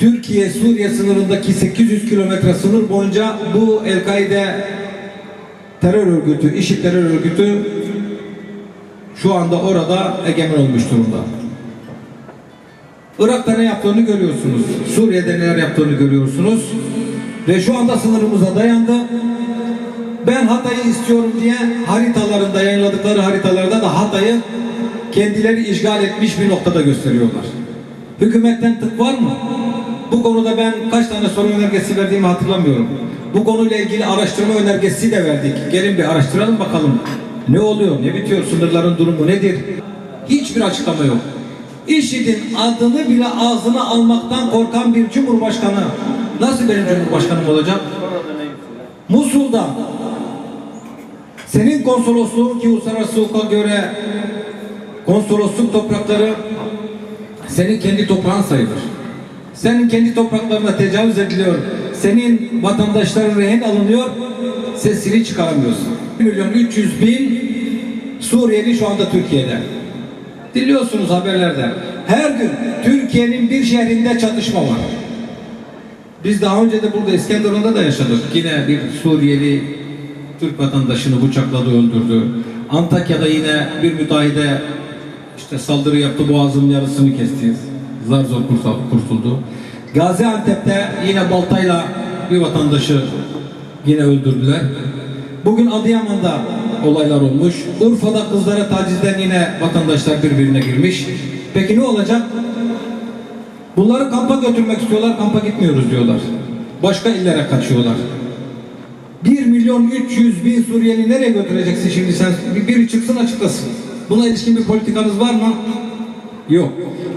Türkiye-Suriye sınırındaki 800 kilometre sınır boyunca bu El-Kaide terör örgütü, IŞİD terör örgütü şu anda orada egemen olmuş durumda. Irak'ta ne yaptığını görüyorsunuz. Suriye'de neler yaptığını görüyorsunuz. Ve şu anda sınırımıza dayandı. Ben Hatay'ı istiyorum diye haritalarında yayınladıkları haritalarda da Hatay'ı kendileri işgal etmiş bir noktada gösteriyorlar. Hükümetten tık var mı? Bu konuda ben kaç tane soru önergesi verdiğimi hatırlamıyorum. Bu konuyla ilgili araştırma önergesi de verdik. Gelin bir araştıralım bakalım. Ne oluyor, ne bitiyor, sınırların durumu nedir? Hiçbir açıklama yok. IŞİD'in adını bile ağzına almaktan korkan bir cumhurbaşkanı nasıl benim cumhurbaşkanım olacak? Musul'da senin konsolosluğun ki uluslararası hukuka göre konsolosluk toprakları senin kendi toprağın sayılır. Senin kendi topraklarına tecavüz ediliyor. Senin vatandaşların rehin alınıyor. Sesini çıkaramıyorsun. 1 milyon 300 bin Suriyeli şu anda Türkiye'de. Diliyorsunuz haberlerde. Her gün Türkiye'nin bir şehrinde çatışma var. Biz daha önce de burada İskenderun'da da yaşadık. Yine bir Suriyeli Türk vatandaşını bıçakladı, öldürdü. Antakya'da yine bir müteahhide işte saldırı yaptı, boğazının yarısını kesti. Zar zor kurtul- kurtuldu. Gaziantep'te yine baltayla bir vatandaşı yine öldürdüler. Bugün Adıyaman'da olaylar olmuş. Urfa'da kızlara tacizden yine vatandaşlar birbirine girmiş. Peki ne olacak? Bunları kampa götürmek istiyorlar, kampa gitmiyoruz diyorlar. Başka illere kaçıyorlar. 1 milyon 300 bin Suriyeli nereye götüreceksin şimdi sen? Bir- Biri çıksın açıklasın. Buna ilişkin bir politikanız var mı? Yok.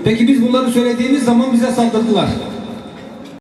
Peki biz bunları söylediğimiz zaman bize saldırdılar.